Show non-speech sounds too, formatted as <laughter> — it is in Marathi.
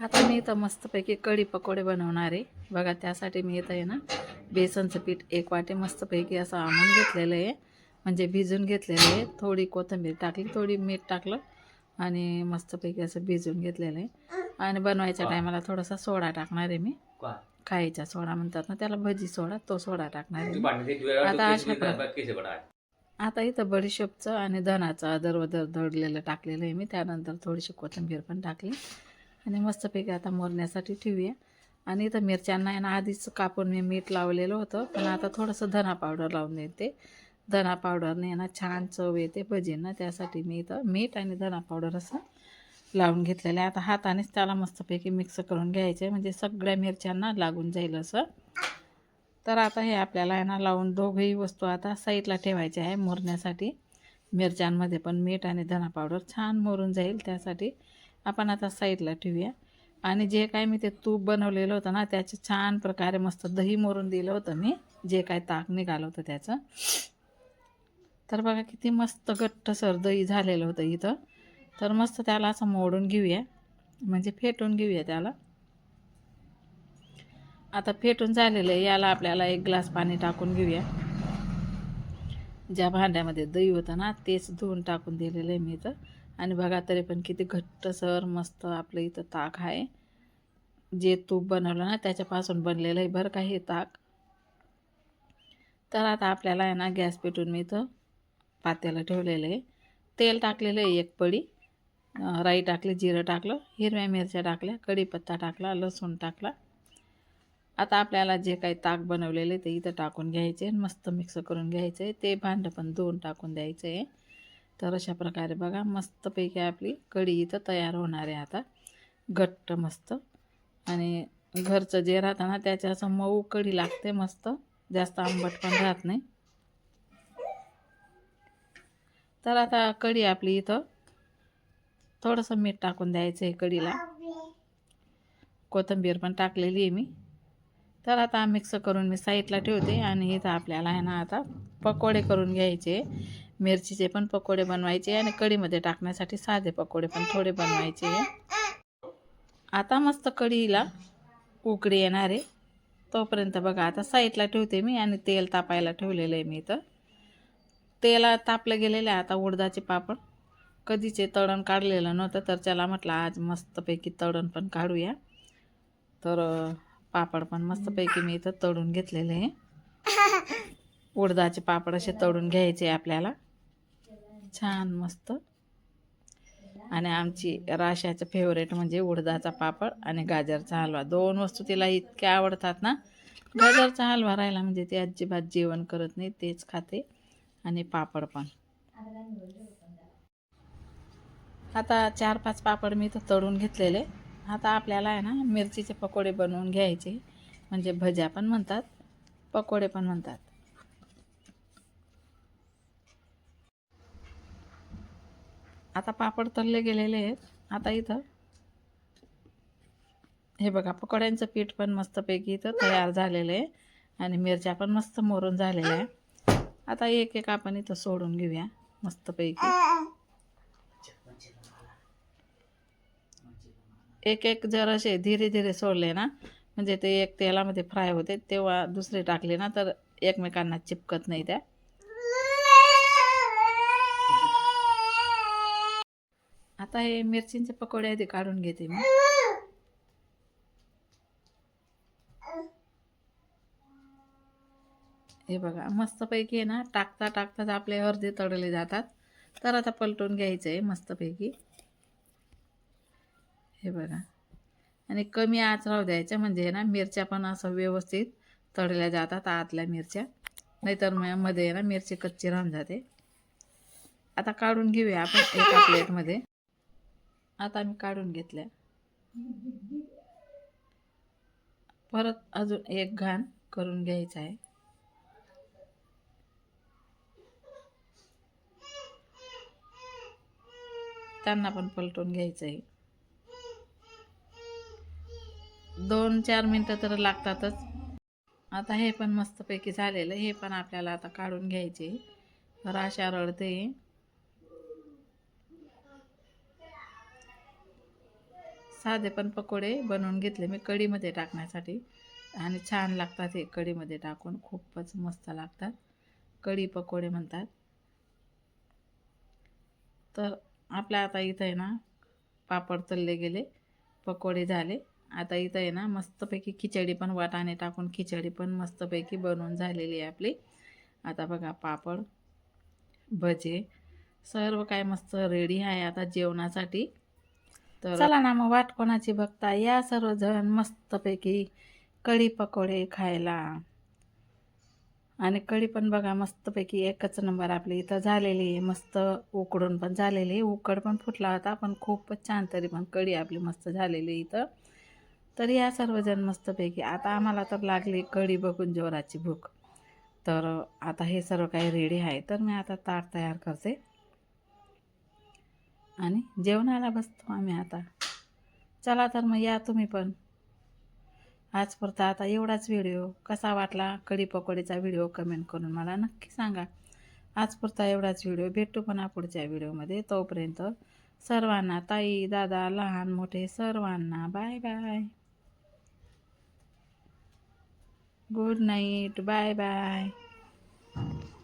आता मी इथं मस्तपैकी कढी पकोडे बनवणार आहे. बघा त्यासाठी मी इथं आहे ना बेसनचं पीठ एक वाटे मस्तपैकी असं आणून घेतलेलं आहे. म्हणजे भिजून घेतलेलं आहे. थोडी कोथिंबीर टाकली थोडी मीठ टाकलं आणि मस्तपैकी असं भिजून घेतलेलं आहे. आणि बनवायच्या टायमाला थोडासा सोडा टाकणार आहे मी? खायचा सोडा म्हणतात ना त्याला भजी सोडा तो सोडा टाकणार आहे. आता अशा. आता इथं बडीशोपचं आणि धनाचं अदरवदर दडलेलं टाकलेलं आहे मी. त्यानंतर थोडीशी कोथिंबीर पण टाकली. आणि मस्तपैकी आता मोरण्यासाठी ठेवूया. आणि इथं मिरच्यांना आहे ना आधीच कापून मी मीठ लावलेलं होतं पण आता थोडंसं धना पावडर लावून देते. धना पावडरने आहे ना छान चव येते भजींना त्यासाठी मी इथं मीठ आणि धना पावडर असं लावून घेतलेलं आहे. आता हातानेच त्याला मस्तपैकी मिक्स करून घ्यायचं आहे म्हणजे सगळ्या मिरच्यांना लागून जाईल असं. तर आता हे आपल्याला आहे ना लावून दोघंही वस्तू आता साईडला ठेवायच्या आहे मोरण्यासाठी. मिरच्यांमध्ये पण मीठ आणि धना पावडर छान मोरून जाईल त्यासाठी आपण आता साईडला ठेवूया. आणि जे काय मी ते तूप बनवलेलं होतं ना त्याचे छान प्रकारे मस्त दही मोरून दिलं होतं मी. जे काय ताक निघालं होतं त्याचं. तर बघा किती मस्त घट्टसर दही झालेलं होतं इथं. तर मस्त त्याला असं मोडून घेऊया. म्हणजे फेटून घेऊया त्याला. आता फेटून झालेलं आहे. याला आपल्याला एक ग्लास पाणी टाकून घेऊया. ज्या भांड्यामध्ये दही होतं ना तेच धुवून टाकून दिलेलं आहे मी इथं. आणि बघा तरी पण किती घट्टसर मस्त आपलं इथं ताक आहे. जे तूप बनवलं ना त्याच्यापासून बनलेलं आहे बरं का हे ताक. तर आता आपल्याला आहे ना गॅस पेटून मी इथं पात्याला ठेवलेलं आहे. तेल टाकलेलं आहे एक पडी राई टाकली जिरं टाकलं हिरव्या मिरच्या टाकल्या कढीपत्ता टाकला लसूण टाकला. आता आपल्याला जे काही ताक बनवलेलं आहे ते इथं टाकून घ्यायचे मस्त मिक्स करून घ्यायचं. आहे ते भांडं पण धुवून टाकून द्यायचं. आहे तर अशा प्रकारे बघा मस्तपैकी आपली कढी इथं तयार होणार आहे आता. घट्ट मस्त. आणि घरचं जे राहतं ना त्याच्या असं मऊ कढी लागते मस्त. जास्त आंबट पण राहत नाही. तर आता कढी आपली इथं थोडंसं मीठ टाकून द्यायचं आहे कढीला. कोथिंबीर पण टाकलेली आहे मी. तर आता मिक्स करून मी साईडला ठेवते आणि इथं आपल्याला आहे ना आता पकोडे करून घ्यायचे. मिरचीचे पण पकोडे बनवायचे आणि कढीमध्ये टाकण्यासाठी साधे पकोडे पण थोडे बनवायचे आता मस्त कढीला उकडी येणार आहे. तोपर्यंत बघा आता साईडला ठेवते मी आणि तेल तापायला ठेवलेलं आहे मी इथं. तेला तापलं गेलेलं आहे आता उडदाचे पापड. कधीचे तळण काढलेलं नव्हतं तर त्याला म्हटलं आज मस्तपैकी तळण पण काढूया. तर पापड पण मस्तपैकी मी इथं तळून घेतलेले आहे. <laughs> उडदाचे पापड असे तळून घ्यायचे आपल्याला. छान मस्त. आणि आमची राशाचं फेवरेट म्हणजे उडदाचा पापड आणि गाजरचा हलवा. दोन वस्तू तिला इतक्या आवडतात ना. गाजरचा हलवा राहिला म्हणजे ती अजिबात जेवण करत नाही तेच खाते. आणि पापड पण. आता चार पाच पापड मी तर तळून घेतलेले. आता आपल्याला आहे ना मिरचीचे पकोडे बनवून घ्यायचे. म्हणजे भज्या पण म्हणतात पकोडे पण म्हणतात. आता पापड तळले गेलेले आहेत. आता इथं हे बघा पकोड्यांचं पीठ पण मस्तपैकी इथं तयार झालेलं आहे. आणि मिरच्या पण मस्त मोरून झालेल्या आहे आता एक एक आपण इथं सोडून घेऊया मस्तपैकी. एक एक जर असे धीरे धीरे सोडले ना म्हणजे ते एक तेलामध्ये फ्राय होते तेव्हा दुसरे टाकले ना तर एकमेकांना चिपकत नाही त्या. आता हे मिरचींचे पकोडे ते काढून घेते मी. हे बघा मस्तपैकी आहे ना टाकता टाकताच आपले अर्धे तळले जातात तर आता पलटून घ्यायचं आहे मस्तपैकी. हे बघा. आणि कमी आच राहू द्यायच्या म्हणजे ना मिरच्या पण असं व्यवस्थित तळल्या जातात आतल्या मिरच्या. नाहीतर म- मध्ये ना मिरची कच्ची राहून जाते. आता काढून घेऊया आपण एका प्लेटमध्ये आता मी काढून घेतल्या. परत अजून एक घाण करून घ्यायचं आहे. त्यांना पण पलटून घ्यायचं आहे. दोन चार मिनटं तर लागतातच. आता हे पण मस्तपैकी झालेलं हे पण आपल्याला आता काढून घ्यायचे राशा रडते साधे पण पकोडे बनवून घेतले मी कढीमध्ये टाकण्यासाठी. आणि छान लागतात हे कढीमध्ये टाकून खूपच मस्त लागतात. कढी पकोडे म्हणतात. तर आपल्या आता इथं आहे ना पापड तळले गेले पकोडे झाले. आता इथं आहे ना मस्तपैकी खिचडी पण वाटाणे टाकून खिचडी पण मस्तपैकी बनवून झालेली आहे आपली. आता बघा पापड भजे सर्व काय मस्त रेडी आहे आता जेवणासाठी. तर चला ना मग वाट कोणाची बघता. या सर्वजण मस्तपैकी कढी पकोडे खायला. आणि कढी पण बघा मस्तपैकी एकच नंबर आपली इथं झालेली आहे. मस्त उकडून पण झालेली आहे. उकड पण फुटला होता पण खूपच छान तरी पण कढी आपली मस्त झालेली आहे इथं. तर या सर्वजण मस्तपैकी आता आम्हाला तर लागली कढी बघून जोराची भूक. तर आता हे सर्व काही रेडी आहे. तर मी आता ताट तयार करते. आणि जेवणाला बसतो आम्ही आता. चला तर मग या तुम्ही पण. आजपुरता आता एवढाच व्हिडिओ कसा वाटला कढी पकोडीचा व्हिडिओ कमेंट करून मला नक्की सांगा. आजपुरता एवढाच व्हिडिओ भेटू पण पुढच्या व्हिडिओमध्ये तोपर्यंत सर्वांना ताई दादा लहान मोठे सर्वांना bye bye good night bye bye